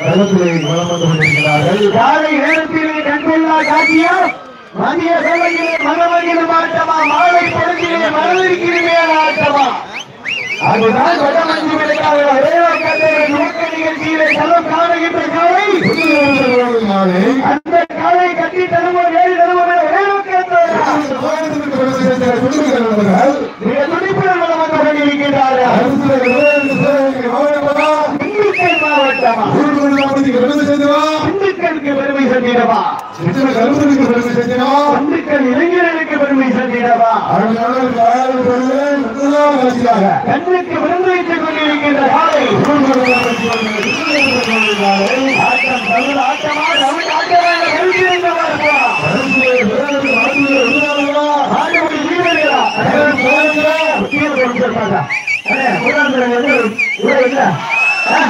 களத்திலே வளம் வந்து கொண்டிருக்கிறார்கள் காலை நேரத்திலே கண்டுள்ளா காட்சியா மதிய வேளையிலே மனமகிழும் ஆட்டமா மாலை பொழுதிலே மனதிற்கிருமே ஆட்டமா அதுதான் வடமஞ்சி விளையாட ரேவா நோக்க நிகழ்ச்சியிலே களம் காணுகின்ற காலை. அந்த காலை கட்டி தருமோ ஏழு தருமோ ரேவா துடிப்புடன் வளம் வந்து கொண்டிருக்கின்றார்கள் அரசுல இருந்து சிவகங்கை மாவட்டமா திண்டுக்கல் மாவட்டமா ஊர்வலத்துக்கு பெருமை சேர்ந்தவா? திண்டுக்கலுக்கு பெருமை சென்றிடவா சித்திர கருமத்துக்கு பெருமை சேர்ந்தவா? திண்டுக்கல் இளைஞர்களுக்கு பெருமை நல்லதாக ஆட்சியாக கண்ணுக்கு விருந்து வைத்துக் கொண்டிருக்கின்ற காலை ஆட்டம் தமிழ் ஆட்டமா தமிழ் ஆட்டமா எழுதியிருந்த ஆடுபடி வீரர்களா கீழே கொண்டு சொல்றாங்க. அண்ணே, முதலாவது வந்து உள்ள இல்ல. ஆ?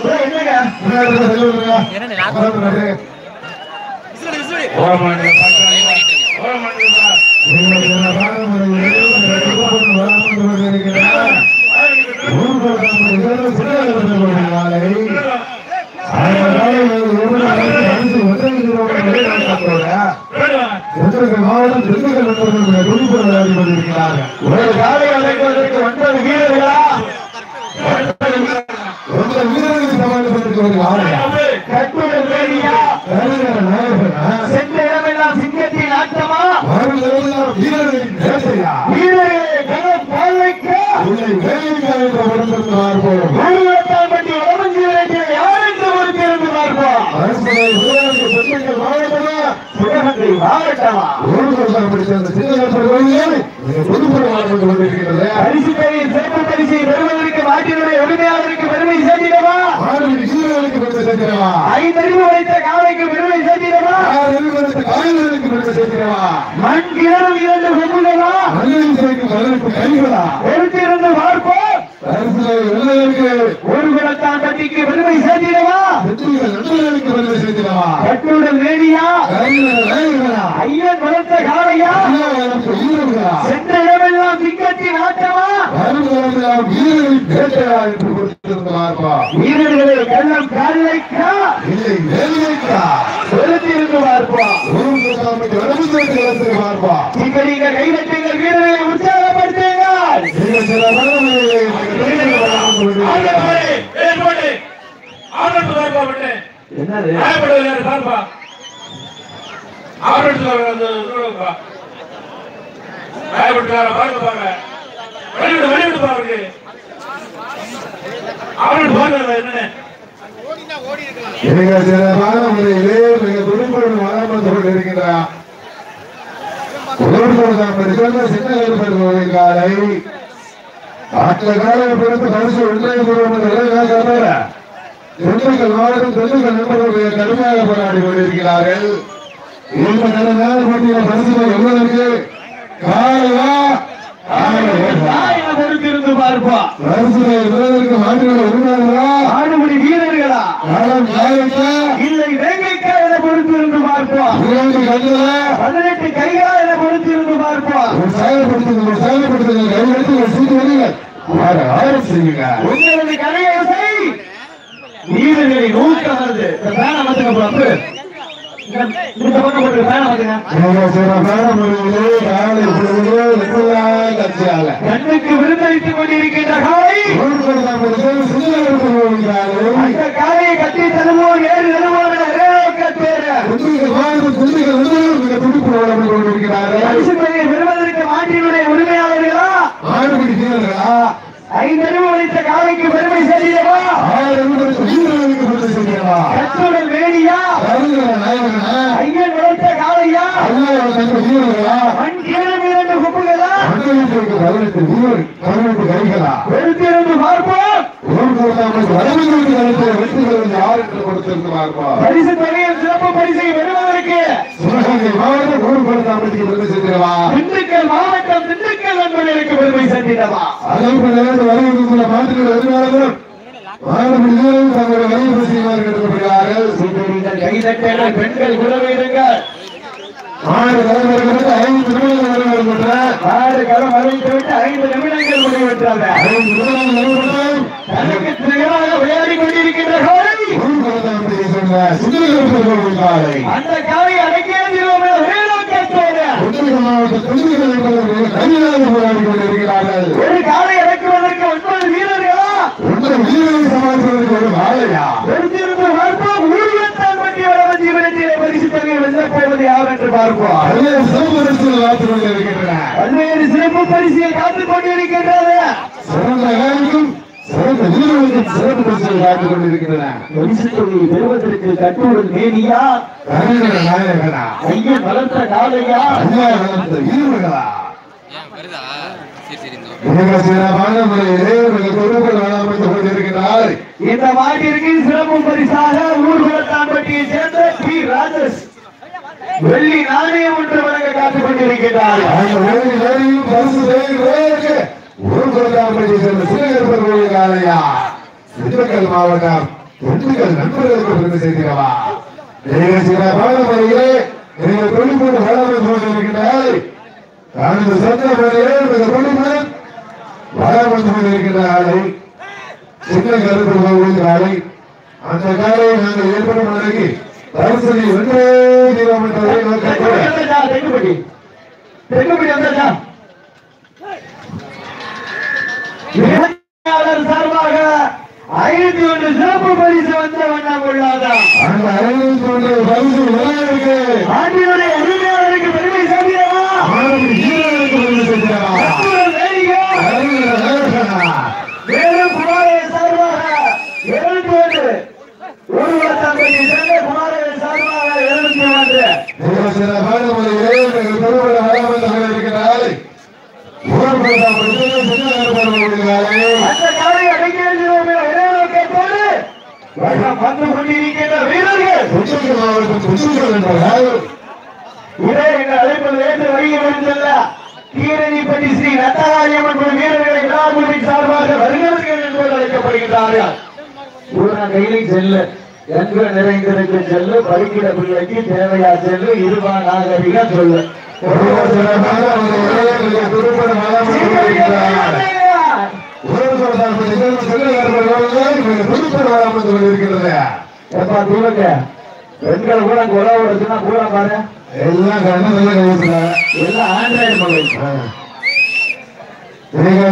உள்ள என்னங்க? கொண்டிருக்கிறார்கள் ஒரு காலை அழைப்பதற்கு ஒன்பது வீரர்களா? ஒருத்தர் வீரர்களுக்கு சமாளிப்பதற்கு ஒரு ஆளுநர் கட்டுடல் வேணியா கலைஞர் சென்ற இடமெல்லாம் சிங்கத்தின் ஆட்டமா? வீரர்களின் நேசையா வீரர்களை களம் பாழ்வைக்க உன்னை வேலைக்காக என்ற வருத்தத்தை பார்ப்போம் ஊர்வலத்தால் பற்றி உடம்பு யார் என்று ஒரு பார்ப்போம் பெண்கள் மாவட்டமா சிவகங்கை மாவட்டமா? அந்த பரிசு பெரிய சிறப்பு பரிசை பெறுவதற்கு உரிமையாளருக்கு வீரர்களுக்கு பெருமை சேர்க்கிறவா ஐந்தறிவு வைத்த காலைக்கு பெருமை சேர்த்திடவா ஆளுநருக்கு காய்கறிகளுக்கு பெருமை சேர்க்கிறவா? மண் கிணறு இரண்டு கொண்டுள்ளவா மண்ணில் சேர்க்கும் மலருக்கு கைகளா? பொறுத்திருந்து பார்ப்போம். ஒரு குலத்தான் பட்டிக்கு பெருமை சேர்த்திடவா பெருமை வேணியா? ஐயன் வளர்த்த காலையா சென்ற இடமெல்லாம் சிங்கத்தின் ஆட்டமா வீரர்களின் என்று பார்ப்பா வீரர்களை கள்ளம் காலைக்கா இல்லை வேலைக்கா பொறுத்திருந்து பார்ப்போம் ஒரு சாமிக்கு வடமுதற்கு வந்து பார்ப்பா சிங்கடிக கைதட்டுங்கள் வீரர்களை உற்சாகப்படுத்துங்கள். நீங்க சில என்னது? நீங்க சில மனநிலையிலே மிக துடிப்புடன் வளர்ந்து கொண்டிருக்கிறார் சின்ன ஏற்படுத்துவதை காலை ஆற்ற காலம் பிறந்து பரிசு ஒன்றை திண்டுக்கல் மாவட்டம் திண்டுக்கல் நண்பர்களுடைய கடுமையாக போராடி கொண்டிருக்கிறார்கள். இந்த நல்ல போட்டியில் பரிசு எவ்வளவு காலையா பொறுத்திருந்து பார்ப்போம். ஆடுபடி வீரர்களா? இல்லை வேங்கைக்கா என பொறுத்திருந்து பார்ப்போம். பதினெட்டு கைகா என பொறுத்திருந்து பார்ப்போம். செயல்படுத்துங்கள் செயல்படுத்துங்கள் கையெழுத்து சீட்டு வருங்கள் ஆறு செய்யுங்க. உங்களது ஊக்கம் வருது இந்த பேனை மாத்துங்க கண்ணுக்கு விருந்தளித்துக் கொண்டிருக்கின்ற காலை காலையை கட்டி தருவோம் ஏழு தருவோம் என ரேவக்க தேர பரிசு தொகையை பெறுவதற்கு உரிமையாளர்களா? ஐந்தறிவு அளித்த காலைக்கு பெருமை செல்கிறவா கட்டுடல் வேணியா ஐயன் வளர்த்த காலையா மண் கீழம் இரண்டு குப்புகளா வெறுத்திருந்து பார்ப்போம். பரிசு தொகையில் சிறப்பு பரிசை பெறுவதற்கு. ஆறு தலைவர்களுக்கு ஐந்து ஆறு கரம் ஐந்து நிமிடங்கள் முடிவெற்றாங்க ஐந்து நிமிடங்கள் நிறைவேற்ற தனக்கு திகழாக விளையாடி கொண்டிருக்கின்ற காலை. அந்த காலை அடக்கியது ஒன்றிய மாவட்ட தொழில்கள் என்பவர்கள் கையிலாக போராடி கொண்டிருக்கிறார்கள். ஒரு காலை அடக்குவதற்கு ஒன்பது வீரர்களா? ஒன்றை வீரரை சமாளிப்பதற்கு ஒரு எடுத்திருந்து பார்ப்போம். ஊழியத்தான் பற்றி வளர ஜீவனத்திலே பரிசு தொகையை வெல்லப் போவது யார் என்று பார்ப்போம். பல்வேறு சிறப்பு பரிசுகள் காத்துக் கொண்டிருக்கின்றன. பல்வேறு சிறப்பு பரிசுகள் காத்துக் கொண்டிருக்கின்றது. சிறந்த சிறந்த வீரர்களுக்கும் சிறப்பு பரிசுகள் காத்துக் கொண்டிருக்கின்றன. பரிசு தொகையை பெறுவதற்கு கட்டுடன் மேனியா கலைஞர் நாயகனா? ஐயன் வளர்த்த காலையா ஐயா வளர்ந்த வீரர்களா? ஏன் வருதா? சரி சரி இந்த. மிக சிறப்பான முறையிலே மிக பொறுப்புகள் வளர்ந்து கொண்டிருக்கிறார் இந்த மாட்டிற்கு சிறப்பு பரிசாக ஊர்வலத்தான்பட்டியை சேர்ந்த பி. ராஜேஷ். வெள்ளி நாணயம் ஒன்று வழங்க காத்துக் கொண்டிருக்கிறார். அந்த வேலை சேர்ந்த சிறுகற்பர் கோயில் காலையா திண்டுக்கல் மாவட்டம் திண்டுக்கல் நண்பர்களுக்கு பெருமை செய்கிறவா முறையிலே தொழில்நுட்ப வளர்ந்து தனது சொந்த முறையிலே தொழில்நுட்பம் வளர்ந்து சின்ன கருப்பு காலை அந்த நாங்கள் ஏற்படும் வழங்கி பரிசனை வென்றே தீர்வோம் என்ற ஒரே வந்தாச்சா இளைஞர் சார்பாக ஐநூத்தி ஒன்று சிறப்பு பரிசு வந்த வண்ணம் உள்ளதா அந்த அறிவியல் போன்ற பரிசு விளையாடுக்கு ஆண்டினுடைய உரிமையாளருக்கு பெருமை சேர்க்கிறவா? ஆளும் வீரர்களுக்கு பெருமை சேர்க்கிறவா. அறிஞர் நாயகனா. மேலும் குமாரே சார்பாக எழுநூத்தி ஒன்று. சேர்ந்த குமாரே சார்பாக எழுநூத்தி ஒரே வழக்கம் வந்து கொண்டிருக்கின்ற வீரர்கள் புதுக்கோட்டை மாவட்டம் ஏற்று வருகிறோம் கீரணிப்பட்டி ஸ்ரீ ரத்தகாரியம்மன் வீரர்களை விழாக்குழுவின் சார்பாக வருகிறவர்கள் என்று அழைக்கப்படுகிறார்கள் பூரண கையிலை செல்லு எங்க நிறைந்திருக்கு செல்லு படிக்கிற பிள்ளைக்கு தேவையா செல்லு இருபா நாகரிக சொல்லு மிக சிறப்பான பெண்கள் கூட குறை வருதுன்னா கூட பாரு எல்லாம் கண்ணதில் எல்லாம் ஆண்ட்ராய்டு மொபைல் மிக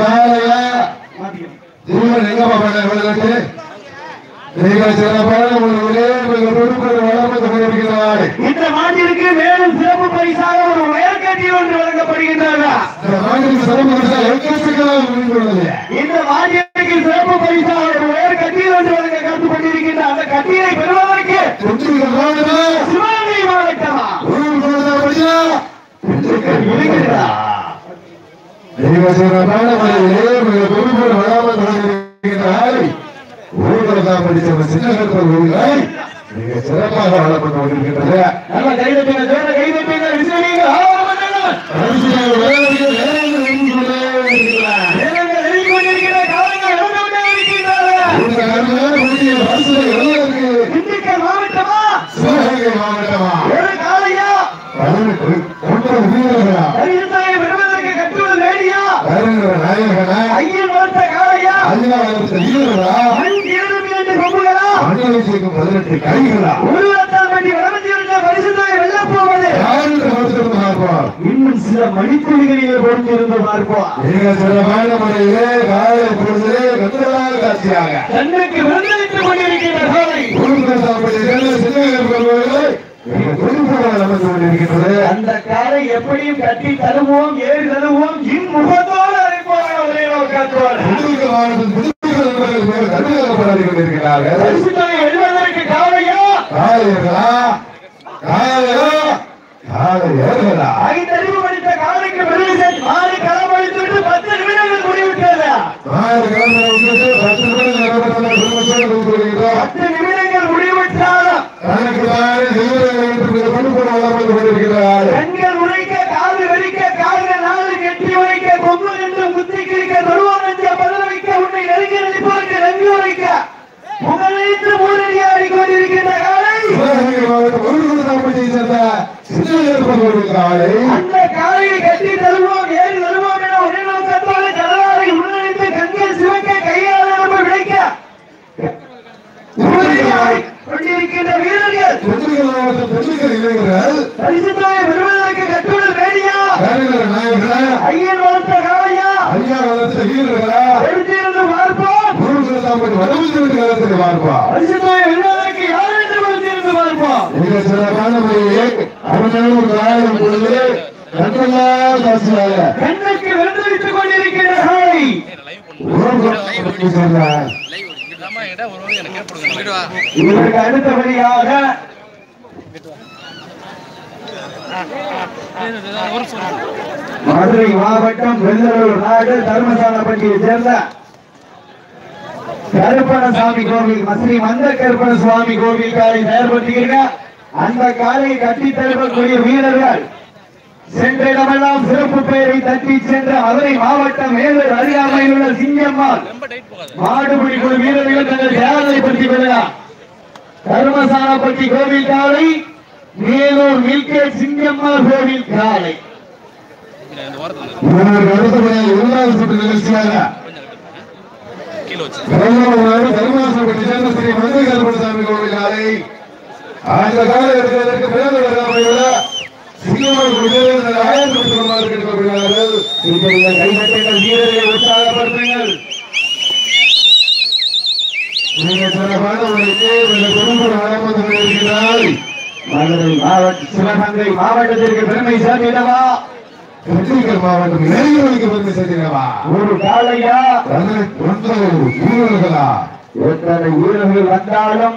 காலையா திருமணம் எங்கப்பா பண்ண மிக சிறப்பான முறையிலே மிக பொறுப்பு வளம் வந்து கொண்டிருக்கிறார் இந்த மாட்டிற்கு மேலும் சிறப்பு பரிசாக ஒரு உயர்கட்டி ஒன்று வழங்கப்படுகின்றன. இந்த மாநில சிறப்பு எக்கச்சக்கமாக முடிந்துள்ளது. இந்த மாட்டிற்கு சிறப்பு பரிசாக ஒரு உயர்கட்டி ஒன்று வழங்க காத்துக் கொண்டிருக்கின்ற அந்த கட்டியை பெறுவதற்கு சிவகங்கை மாவட்டமா? மிக சிறப்பான மிக பொறுப்பு வளம் வந்து கொண்டிருக்கிறார் ஊர்வலம் படித்த சின்ன கருப்பர் கோவிலை மிக சிறப்பாக வளர்ந்து கொண்டிருக்கின்றது நல்ல ஜோர மாவட்டமா மாவட்டமா ஒரு பதினெட்டு ஒன்பது கொடுத்திருந்து பார்ப்போம் இன்னும் சில மணித்துளிகளில் பொறுத்திருந்து பார்ப்போம். மிக சிறப்பான முறையிலே காலை பொழுதிலே கந்தலாக காட்சியாக. கண்ணுக்கு விருந்தளித்துக் கொண்டிருக்கின்ற நடந்து கொண்டிருக்கின்றது. அந்த காலை எப்படியும் கட்டி தருவோம் ஏறி தருவோம் அழைப்போம் புதுக்கல் மாவட்டம் நண்பர்கள் போராடி கொண்டிருக்கிறார்கள் ஐந்தறிவு படித்த பத்து நிமிடங்கள் முடிவிட்டது ஆறு பத்து பத்து நிமிடங்கள் முடிவிட்டாலும் தனக்கு தானே வளர்ந்து கண்கள் உரைக்க காது வெடிக்க கால்கள் நாலு கெட்டி உரைக்க கொம்பு என்று குத்தி கிழிக்க தொழுவம் என்று பதில வைக்க உன்னை நெருங்கி நடிப்பதற்கு நன்கு உரைக்க புகழைத்து மூலடியாடி கொண்டிருக்கின்ற காலை சிவகங்கை மாவட்டம் ஒரு குடும்பத்தை சேர்ந்த சின்ன ஏற்படுவதற்காக அந்த திண்டுக்கல் மாவட்டம் திண்டுக்கல் இளைஞர்கள் பரிசுத்தாயை பெறுவதற்கு கட்டுடல் வேடியா வேலைகள் நாயகர்களா ஐயன் வளர்த்த காலையா ஐயா வளர்த்த வீரர்களா எழுந்திருந்து பார்ப்போம் முருகன் சாம்பட்டு வடமுதிரி காலத்தில் பார்ப்பா பரிசுத்தாயை வெல்வதற்கு யார் என்று எழுந்திருந்து பார்ப்போம் மிக சிறப்பான முறையிலே அருமையான ஒரு ஆயிரம் பொழுது கண்கொள்ளா காட்சியாக கண்ணுக்கு வென்றடித்துக் கொண்டிருக்கிற காலை உருவம் சென்றார் லைவ் இங்கிட்டாமா என்கிட்ட ஒரு வாரம் எனக்கு கேட்படுங்க போயிட்டு வா இதற்கு அடுத்தபடியாக மதுரை மாவட்டம் வெள்ளலூர் நாடு தர்மசாலப்பட்டியை சேர்ந்த கருப்பணசாமி கோவில் மஸ்ரீ மந்த கருப்பண சுவாமி கோவில் காலை செயல்படுத்தியிருக்க அந்த காலை கட்டி தருவக்கூடிய வீரர்கள். சென்ற இடமெல்லாம் சிறப்பு பெயரை தட்டி சென்ற மதுரை மாவட்டம் மேலூர் அருகாமையில் உள்ள சிங்கம்மாள். மாடுபிடி குழு வீரர்கள் தங்கள் தியாகத்தை பற்றி கொள்ளலாம் தர்மசாலப்பட்டி கோவில் காலை மேலூர் மில்கே சிங்கம்மாள் கோவில் காலை. இரண்டாவது சுற்று நிகழ்ச்சியாக சேர்ந்த ஸ்ரீ கருப்பணசாமி கோவில் காலை. அந்த காலை எடுக்கிறதற்கு கைதட்டுங்கள் வீரர்களை உற்சாகப்படுத்துங்கள். மதுரை மாவட்ட சிவகங்கை மாவட்டத்திற்கு பெருமை சேர்த்திடவா திண்டுக்கல் மாவட்டம் இளைஞர்களுக்கு பெருமை சேர்க்கிறவா ஒரு காலையா ஒன்பது வீரர்களா? எத்தனை வீரர்கள் வந்தாலும்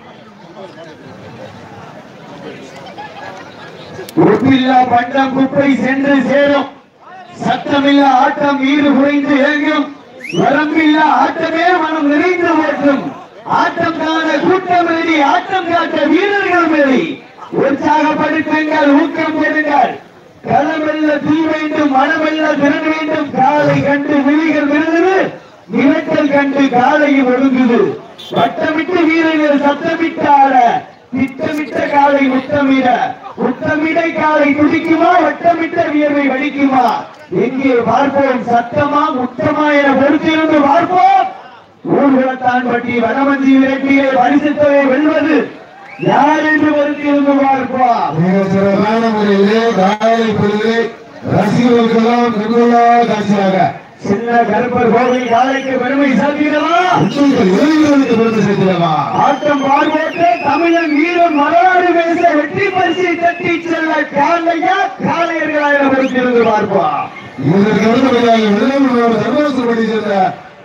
உப்பில்லா பண்டம் குப்பை சென்று சேரும். சத்தமில்லா ஆட்டம் ஈடு குறைந்து இயங்கும். வரம்பில்லா ஆட்டமே மனம் நிறைந்து ஓட்டும். ஆட்டம் காண கூட்டம் எழுதி ஆட்டம் காட்ட வீரர்கள் மேலே உற்சாகப்படுத்துங்கள் ஊக்கம் பெறுங்கள். களமெல்ல தீ வேண்டும் மனமெல்ல திறன் வேண்டும். காலை கண்டு விழிகள் விழுந்தது நிலத்தல் கண்டு காலையும் ஒழுங்குது வட்டமிட்டு வீரர்கள் சத்தமிட்டு ஆட திட்டமிட்ட காலை முத்தமிட. உத்தமிடை காலை துடிக்குமா வட்டமிட்ட வியர்வை வலிக்குமா? எங்கே பார்ப்போம் சத்தமா முத்தமா என பொறுத்திருந்து பார்ப்போம். ஊர்வலத்தான் பற்றி வனமஞ்சி விரட்டியை பரிசுத்தவை வெல்வது. யார் என்று பொறுத்திருந்து பார்ப்போம். மிக சிறப்பான முறையிலே காலை பொழுது ரசிகர்களுக்கெல்லாம் கண்கொள்ளா காட்சியாக சின்ன கருப்பர் கோவில் காலைக்கு பெருமை இளைஞர்களுக்கு பெருமை சேர்க்கிறவா ஆட்டம் பார்வோட்டு தமிழன் வீரன் வரலாறு பேச வெற்றி பரிசை தட்டி செல்ல காலையா? பார்ப்போம். இதற்கு அடுத்தபடியாக வெள்ளூர் சர்வசபடி சேர்ந்த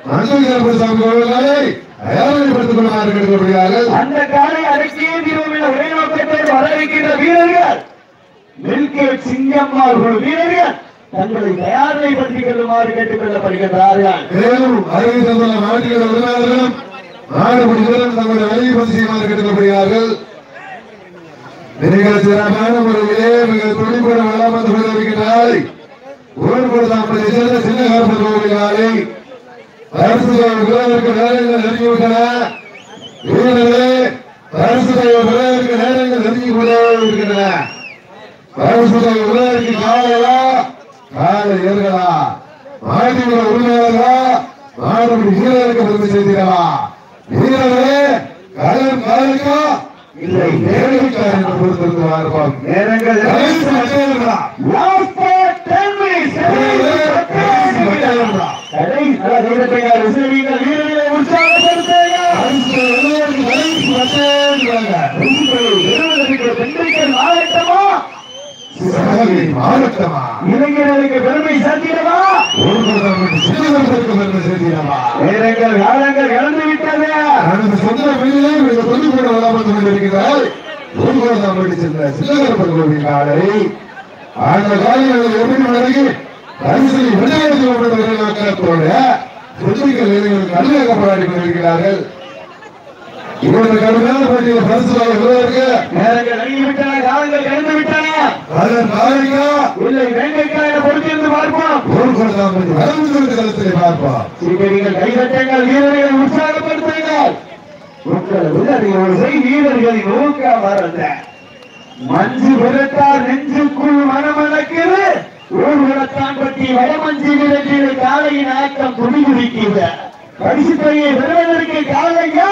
மஞ்சள் சாமி கோவில்களை தயாரிப்படுத்திக் கொள்ளுமாறு கேட்டுக்கொள்கிறார்கள் அந்த காலை அடக்கிய தீர்வில் ஒரே நோக்கத்தோடு வர இருக்கின்ற வீரர்கள் மில்கேட் சிங்கம்மா வீரர்கள் தங்களை தயார்நிலைப்படுத்திக் கொள்ளுமாறு கேட்டுக் கொள்ளப்படுகின்றார்கள் மேலும் அருகே தந்துள்ள மாவட்ட உரிமையாளர்களும் நாடு முடிந்தவரும் தங்களுடைய வேலையை பதிவு செய்யுமாறு கேட்டுக்கொள்கிறார்கள் மிக சிறப்பான முறையிலே மிக வந்து கொண்டிருக்கிறார் ஊர்படுத்தாமல் சேர்ந்த சின்ன கருப்பு கோவிலாலை அரசு விழாவிற்கு நேரங்கள் நெருங்கிவிட்டன. வீரர்களே அரசு விழாவிற்கு நேரங்கள் நெருங்கி கொண்டே இருக்கின்றன. அரசு விழாவிற்கு காலையா காலை ஏறுகளா மாநில உரிமையாளர்களா மாணவர்கள் வீரருக்கு பெருமை செய்தீர்களா வீரர்களே காலம் காலைக்கா இல்லை நேரடிக்கா என்று பொறுத்திருந்து பார்ப்போம் நேரங்கள் கடைசி மட்டையர்களா? Last for 10 minutes. கடைசி மட்டையர்களா? கடைசி நல்ல வீரத்தையா விசிறிகள் வீரர்களை உற்சாகப்படுத்துங்க கடைசி விளையாட்டு கடைசி மட்டையர்களாக. பெறுவதற்கு திண்டுக்கல் மாவட்டமா சிவகங்கை மாவட்டமா இளைஞர்களுக்கு பெருமை சேர்த்திடவா? பெருமை செய்தீர்களா நேரங்கள் காலங்கள் இழந்து விட்டது. தனது சொந்த வெளியிலே மிக தொழில்பட வளர்ந்து கொண்டிருக்கிறார் ஊர்வலம் படி சென்ற சிலகரப்பன் கோவில் காலை. அந்த எப்படி வழங்கி பரிசை இளைஞர்கள் நல்லதாக போராடி கொண்டிருக்கிறார்கள். இவர்கள் கடுமையான போட்டியில் பரிசு பெறுவதற்கு நேரங்கள் நெருங்கி விட்டன காலங்கள் கடந்து விட்டன அதன் நாளைக்கா இல்லை வேங்கைக்கா என பொறுத்திருந்து பார்ப்போம். ஒரு கொடுத்தாமல் வளர்ந்து களத்திலே பார்ப்போம். சீக்கிரங்கள் கைதட்டுங்கள் வீரர்களை உற்சாகப்படுத்துங்கள். உங்கள் உதவியோசை வீரர்களின் ஊக்க மறந்த மஞ்சு விரட்டார் நெஞ்சுக்குள் மனமணக்குது ஊர்வலத்தான் பற்றி வடமஞ்சு விரட்டிய காலையின் ஆட்டம் துணிகுறிக்கிற பரிசு தொகையை பெறுவதற்கு காலையா?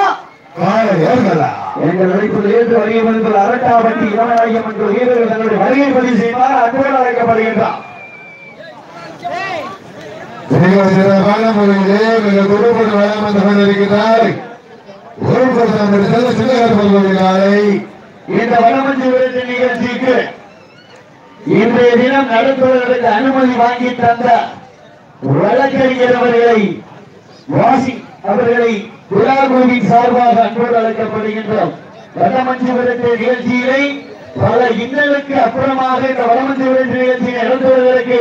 எங்கள் அழைப்பில் ஏற்று வருகை வந்த அரட்டாவட்டி இளமநாயகம் என்ற வீரர்கள் தங்களுடைய வருகை பதிவு செய்வார் அன்போடு அழைக்கப்படுகின்றார். இந்த வடமஞ்சு விரட்டு நிகழ்ச்சிக்கு இன்றைய தினம் நடத்துவதற்கு அனுமதி வாங்கி தந்த வழக்கறிஞர் அவர்களை வாசி அவர்களை விழாக்குழுவின் சார்பாக அன்போடு அழைக்கப்படுகின்றோம் வடமஞ்சு விரட்டு நிகழ்ச்சியினை பல இன்னலுக்கு அப்புறமாக இந்த வடமஞ்சு விரட்டு நிகழ்ச்சியை நடத்துவதற்கு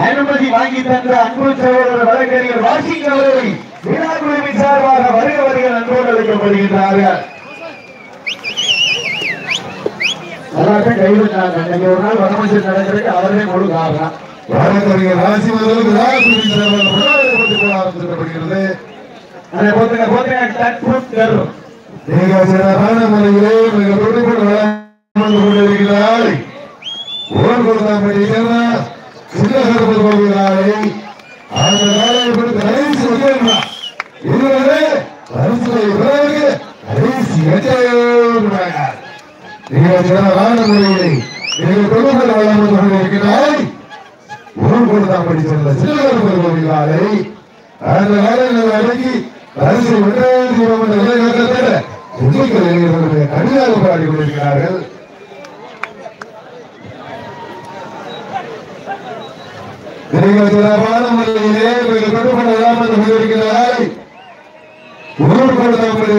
அனுமதி வாங்கி தந்த அன்பு சகோதரர் வழக்கறிஞர் வாசிங் அவர்களை விழாக்குழுவின் சார்பாக வருக வருகிற அன்போடு அழைக்கப்படுகின்றார்கள் எல்லாத்தையும் கைவிட்டாங்க இன்னைக்கு ஒரு நாள் வடமஞ்சள் நடக்கிறதுக்கு அவரே கொடுக்காங்க வழக்கறிஞர் ராசி முதலுக்கு ராசி ஆரம்பிக்கப்படுகிறது அதை போத்துங்க போத்துங்க டக் புட் கரும் மிக சிறப்பான முறையிலே மிக துடுப்பட்டு வளம் வந்து கொண்டிருக்கிறார் ஒரு கொடுத்தாமல் சேர்ந்த சின்னகர் பல்கலைக்காலை அந்த காலையை கொடுத்து கடைசி வந்திருந்தார் இதுவரை பரிசுகளை பிறகு கடைசி வெற்றியாளர் மிக சிறப்பான முறையிலே மிக துடுப்பட்டு வளம் வந்து கொண்டிருக்கிறார் ஒரு கொடுத்தாம்படி சென்ற சிறுவர் பருவவிகாலை அந்த காலையில் அடக்கி அரசு வெற்றி தீபம் என்ற விளையாட்டத்தில் இளைஞர்களுடைய கடிதாக பாடி கொண்டிருக்கிறார்கள். மிக சிறப்பான முறையிலே மிக கட்டுப்பட இல்லாமல் கொண்டிருக்கிறார்கள் ஊர் கொடுத்தாம்படி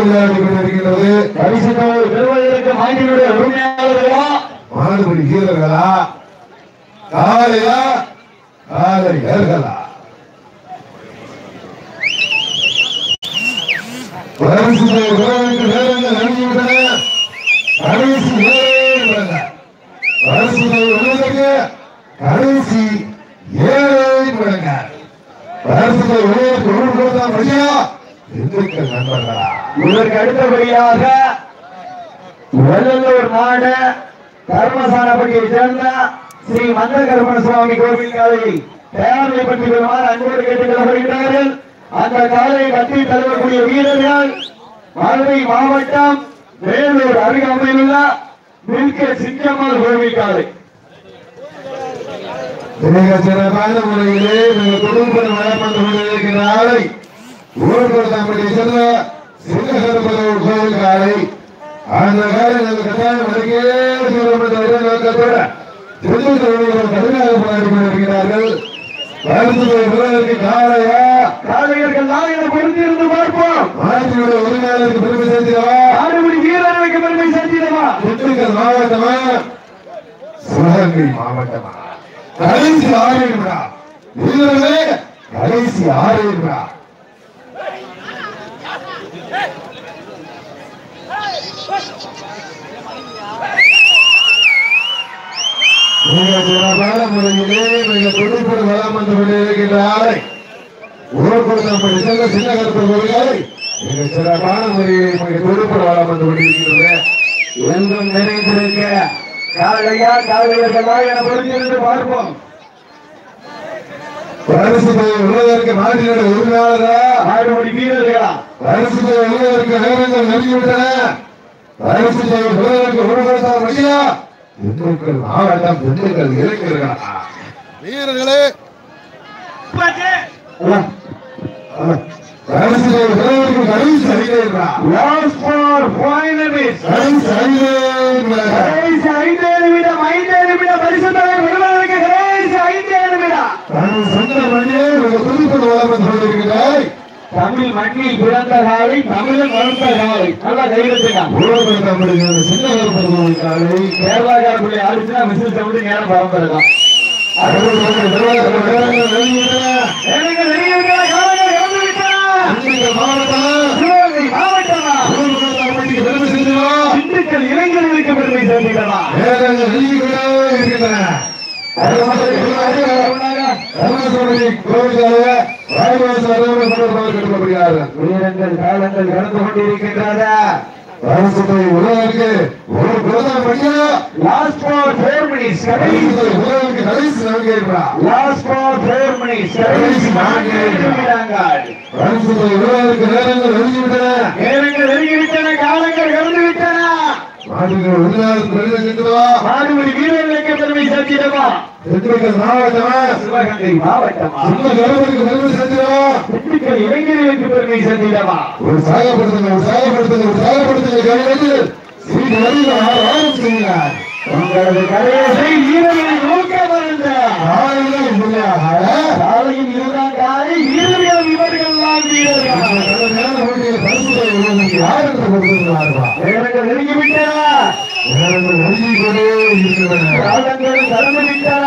விளையாடி கொண்டிருக்கிறது பரிசு தொகை பெறுவதற்கு உரிமையாளர்களா? மாடுபடி வீரர்களா? காலையா காலையர்களா கடைசி ஏழு நிமிடங்கள். பரிசுத்தை உறவுக்கு கடைசி கொடுத்தால் முடியா இந்துக்கள் நண்பர்களா? இதற்கு அடுத்தபடியாக வெள்ளலூர் நாடு தர்மசானப்பட்டியை சேர்ந்த ஸ்ரீ மந்தகர்மண சுவாமி கோவில் காலையை தயாரிலை பற்றி வருமாறு அன்போடு கேட்டுக் கொள்ளப்படுகிறார்கள் அந்த காலையை கட்டி தழுவக்கூடிய வீரர்கள் மதுரை மாவட்டம் வேலூர் அருகாமையில் உள்ள மில்கே சிங்கம்மாள் கோவில் காலை. மிக சிறப்பான முறையிலே மிக குடும்பம் வளம் வந்து கொண்டிருக்கிற ஆலை நம்முடைய செல்ல சிங்ககரப்பதோர் கோவில் காலை. அந்த காலை நாங்கள் கட்டாயம் வடக்கே தூரம் நோக்கத்தோட திருச்சி தலைவர்கள் கடுமையாக போராடி கொண்டிருக்கிறார்கள் உரிமையாளருக்கு பெருமை சேர்த்திடவா வீரர்களுக்கு பெருமை சேர்த்திடவா திண்டுக்கல் மாவட்டமா சிவகங்கை மாவட்டமா கடைசி ஆறு விழா வீரர்களே கடைசி ஆறு விழா மிக சிறப்பான முறையிலே மிக துடிப்போடு வளம் வந்து கொண்டிருக்கின்ற ஆலை ஊர்கொடுத்தப்படி செல்ல சின்ன கருப்பர் மிக சிறப்பான முறையிலே மிக துடிப்போடு வளம் வந்து கொண்டிருக்கிறது என்றும் நிறைந்திருக்க காலையா காலையர்களா என பொருந்திருந்து பார்ப்போம் பரிசு உள்ளதற்கு நாட்டினுடைய உரிமையாளரா ஆறுபடி வீரர்களா பரிசு உள்ளதற்கு நேரங்கள் நெருங்கிவிட்டன திண்டுக்கல் மாவட்டம் திண்டுக்கல் இளைஞர்களா வீரர்களே சொந்த ஒரு குறிப்பிட்ட வளம் வந்து கொண்டிருக்கிறாய் தமிழ் மண்ணில் பிறந்த காலை தமிழன் வளர்ந்த காலை. நல்லா கைவிட்டுக்கான் ஊழப்படுத்தப்படுகிற சின்ன காலை. கேரளாக்காரக்குள்ளே ஆடிச்சுனா மிசில் சவுண்டு நேரம் பரம்பிருக்கான் இளைஞர்களுக்கு பெருமை சேர்த்துக்கிறதா வீரங்கள் காலங்கள் கடந்து கொண்டிருக்கின்றன. அரசுத்தை உலகிற்கு ஒரு பிரதம பணியா லாஸ்ட் ஃபார் ஃபோர் மினிட்ஸ் கடைசி உலகிற்கு கடைசி நம்பிக்கை இருக்கிறார் லாஸ்ட் ஃபார் ஃபோர் மினிட்ஸ் கடைசி நான்கு நிமிடங்கள் அரசுத்தை உலகிற்கு நேரங்கள் எழுதிவிட்டன நேரங்கள் நெருங்கிவிட்டன காலங்கள் கடந்து விட்டன. நாட்டுக்கு உலகம் பெருமை சென்றுவா மாடுபடி வீரர்களுக்கு பெருமை சேர்த்திடவா? திண்டுக்கல் மாவட்டமா? சிவகங்கை மாவட்டமா? சொந்த கருவருக்கு பெருமை செஞ்சிடவா திண்டுக்கல் இளைஞர்களுக்கு பெருமை சேர்த்திடவா? ஒரு சாயப்படுத்துங்க ஒரு சாயப்படுத்துங்க ஒரு சீட்டு வரையில் செய்கிறார். உங்களது வீரர்களை நோக்க வருந்த வீரர்கள் வீரர்கள் கடந்து விட்டன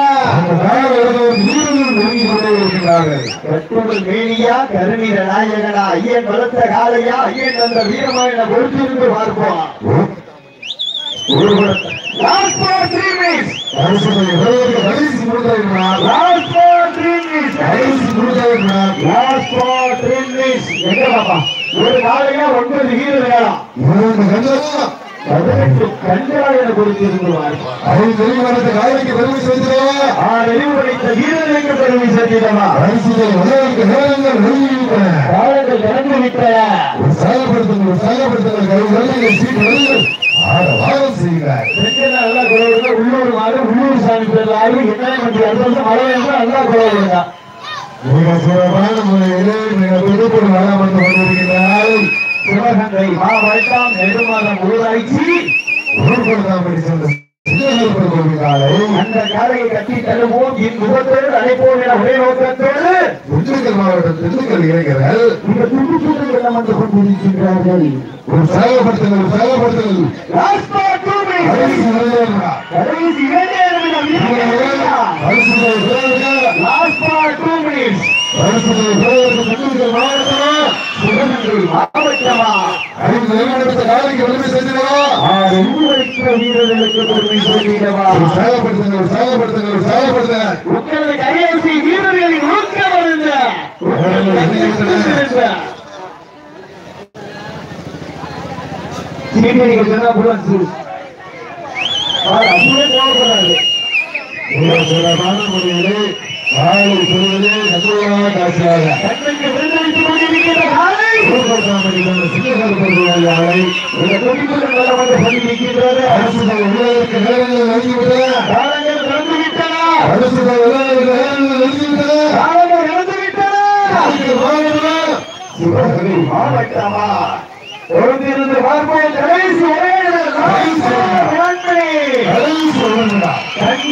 நெருங்கிக் கொண்டே இருக்கின்றார்கள் கட்டுடல் மேனியா கருணீர நாயகனா ஐயன் வளர்த்த காலையா ஐயன் வந்த வீரமா என பொறுத்திருந்து பார்ப்போம் Last for three minutes. அரசுடைய உறவுக்கு கடைசி கொடுத்திருக்கிறார் Last for three minutes. கடைசி கொடுத்திருக்கிறார் Last for three minutes. எங்க பாப்பா? ஒரு நாளையா ஒன்பது வீரர்களா மூன்று கண்களும் பதினெட்டு கண்களா என பொறுத்திருந்து பார்ப்போம் அதை தெரிவித்த காலைக்கு பெருமை செலுத்துகிறவா ஆறு படித்த வீரர்களுக்கு பெருமை சேர்த்திடவா? அரசுடைய உறவுக்கு நேரங்கள் நெருங்கிவிட்டன காலங்கள் கடந்து விட்டன ஒரு சாயப்படுத்துங்கள் கருவறையில் சீட்டு வரையில் ஆட வாரம் செய்கிறார் நல்லா குழந்தை உள்ளூர் சாமி பேர் ஆறு என்ன கொஞ்சம் அடுத்த வருஷம் மழை நல்லா குழந்தை மிக சிறப்பான முறையிலே மிக துடுப்போடு வளம் வந்து சிவகங்கை மாவட்டம் நெடுமாதம் ஊராட்சி சென்ற அந்த காலையை கட்டி தருவோம் அழைப்போம் என ஒரே நோக்கத்தோடு திண்டுக்கல் மாவட்டம் திண்டுக்கல் இளைஞர்கள் இந்த துடிப்புடன் வெள்ளம் வந்து கொண்டிருக்கின்றார்கள் ஒரு சாயப்படுத்துங்கள் Last for ஒரு ஒரு ஒரு அப்படியே கோவப்படாது மிக சிறப்பான முறையிலே காலை சொல்வதே கட்டுரையாக காட்சியாக மாவட்டமா? பொறுத்திருந்து பார்ப்போம் கடைசி ஒரே கடைசி வேண்மை. கடைசி